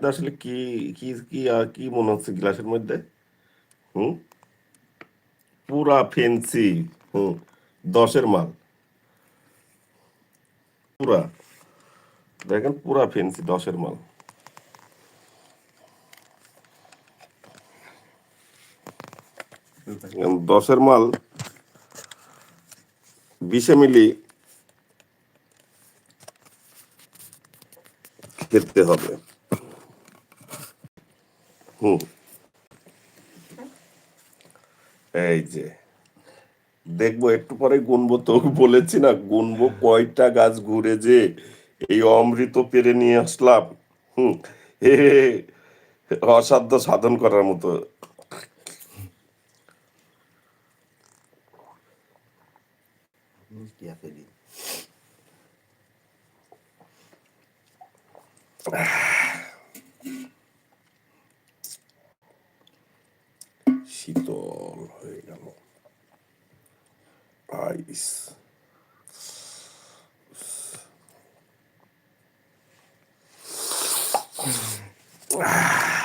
আসলে কি কি কি আর কি মনে হচ্ছে গ্লাসের মধ্যে? হুম? পুরা ফেন্সি, হুম, দশের মাল। পুরা। দেখেন পুরা ফেন্সি, দশের মাল। দশের মাল বিশে মিলি খেতে হবে। হুম এই যে দেখব একটু পরে গুনবো তো বলেছি না গুনবো কয়টা গাছ ঘুরে যে এই অমৃত পেরে নিয়ে আসলাম। হুম হে অসাধ্য সাধন করার মতো। মিষ্টি Sítol höyjalo. Ice. Ah.